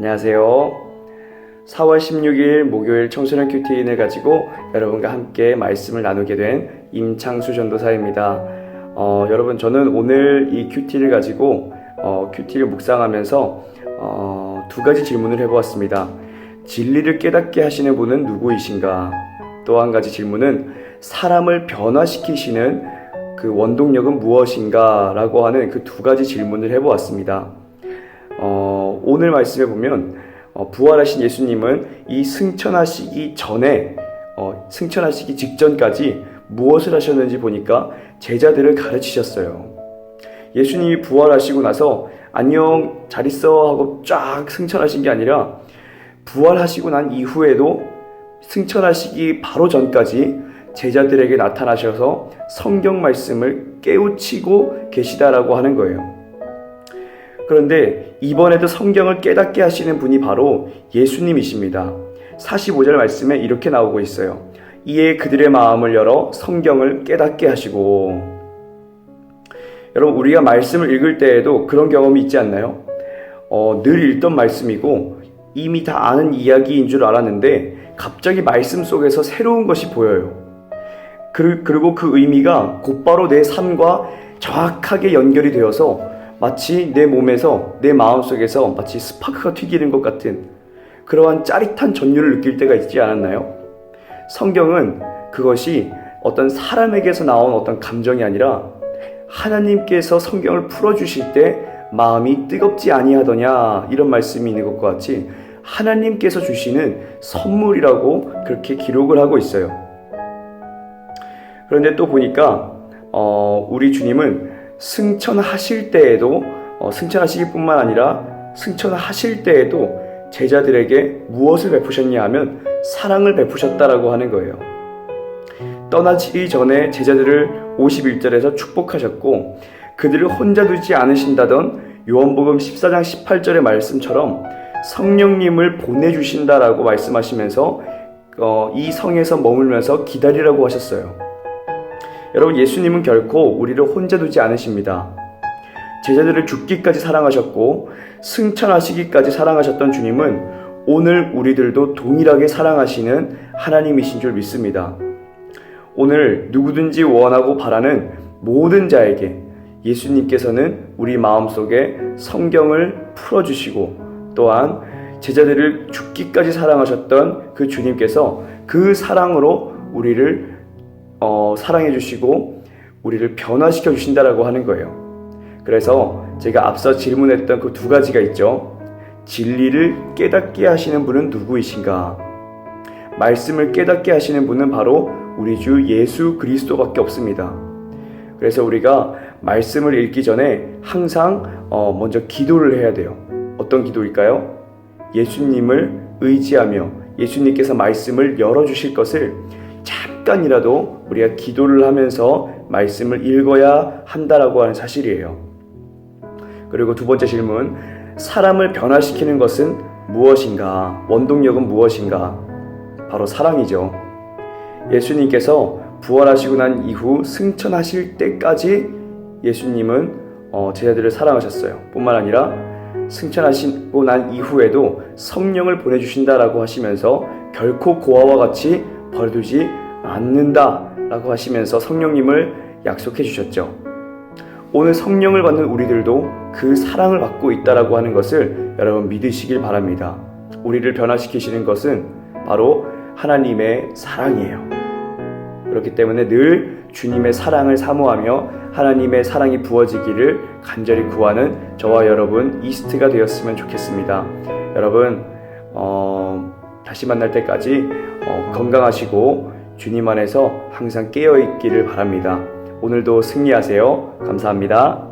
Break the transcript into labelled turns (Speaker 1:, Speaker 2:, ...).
Speaker 1: 안녕하세요. 4월 16일 목요일 청소년 큐티인을 가지고 여러분과 함께 말씀을 나누게 된 임창수 전도사입니다. 어, 여러분 저는 오늘 이 큐티를 가지고 어, 큐티를 묵상하면서 어, 두 가지 질문을 해보았습니다. 진리를 깨닫게 하시는 분은 누구이신가? 또 한 가지 질문은 사람을 변화시키시는 그 원동력은 무엇인가? 라고 하는 그 두 가지 질문을 해보았습니다. 어, 오늘 말씀에 보면 어, 부활하신 예수님은 이 승천하시기 전에 어, 승천하시기 직전까지 무엇을 하셨는지 보니까 제자들을 가르치셨어요. 예수님이 부활하시고 나서 안녕 잘 있어 하고 쫙 승천하신 게 아니라 부활하시고 난 이후에도 승천하시기 바로 전까지 제자들에게 나타나셔서 성경 말씀을 깨우치고 계시다라고 하는 거예요. 그런데 이번에도 성경을 깨닫게 하시는 분이 바로 예수님이십니다. 45절 말씀에 이렇게 나오고 있어요. 이에 그들의 마음을 열어 성경을 깨닫게 하시고 여러분 우리가 말씀을 읽을 때에도 그런 경험이 있지 않나요? 어, 늘 읽던 말씀이고 이미 다 아는 이야기인 줄 알았는데 갑자기 말씀 속에서 새로운 것이 보여요. 그- 그리고 그 의미가 곧바로 내 삶과 정확하게 연결이 되어서 마치 내 몸에서 내 마음 속에서 마치 스파크가 튀기는 것 같은 그러한 짜릿한 전율을 느낄 때가 있지 않았나요? 성경은 그것이 어떤 사람에게서 나온 어떤 감정이 아니라 하나님께서 성경을 풀어주실 때 마음이 뜨겁지 아니하더냐 이런 말씀이 있는 것과 같이 하나님께서 주시는 선물이라고 그렇게 기록을 하고 있어요. 그런데 또 보니까 어, 우리 주님은 승천하실 때에도 어, 승천하시기 뿐만 아니라 승천하실 때에도 제자들에게 무엇을 베푸셨냐 하면 사랑을 베푸셨다라고 하는 거예요. 떠나기 전에 제자들을 51절에서 축복하셨고 그들을 혼자 두지 않으신다던 요한복음 14장 18절의 말씀처럼 성령님을 보내주신다라고 말씀하시면서 어, 이 성에서 머물면서 기다리라고 하셨어요. 여러분 예수님은 결코 우리를 혼자 두지 않으십니다. 제자들을 죽기까지 사랑하셨고 승천하시기까지 사랑하셨던 주님은 오늘 우리들도 동일하게 사랑하시는 하나님이신 줄 믿습니다. 오늘 누구든지 원하고 바라는 모든 자에게 예수님께서는 우리 마음속에 성경을 풀어주시고 또한 제자들을 죽기까지 사랑하셨던 그 주님께서 그 사랑으로 우리를 어, 사랑해 주시고 우리를 변화시켜 주신다라고 하는 거예요. 그래서 제가 앞서 질문했던 그 두 가지가 있죠. 진리를 깨닫게 하시는 분은 누구이신가? 말씀을 깨닫게 하시는 분은 바로 우리 주 예수 그리스도밖에 없습니다. 그래서 우리가 말씀을 읽기 전에 항상 어, 먼저 기도를 해야 돼요. 어떤 기도일까요? 예수님을 의지하며 예수님께서 말씀을 열어주실 것을 잠깐이라도 우리가 기도를 하면서 말씀을 읽어야 한다라고 하는 사실이에요. 그리고 두 번째 질문, 사람을 변화시키는 것은 무엇인가? 원동력은 무엇인가? 바로 사랑이죠. 예수님께서 부활하시고 난 이후 승천하실 때까지 예수님은 어, 제자들을 사랑하셨어요. 뿐만 아니라 승천하시고 난 이후에도 성령을 보내주신다라고 하시면서 결코 고아와 같이 버려두지 않는다라고 하시면서 성령님을 약속해 주셨죠. 오늘 성령을 받는 우리들도 그 사랑을 받고 있다라고 하는 것을 여러분 믿으시길 바랍니다. 우리를 변화시키시는 것은 바로 하나님의 사랑이에요. 그렇기 때문에 늘 주님의 사랑을 사모하며 하나님의 사랑이 부어지기를 간절히 구하는 저와 여러분 이스트가 되었으면 좋겠습니다. 여러분 어, 다시 만날 때까지 어, 건강하시고 주님 안에서 항상 깨어 있기를 바랍니다. 오늘도 승리하세요. 감사합니다.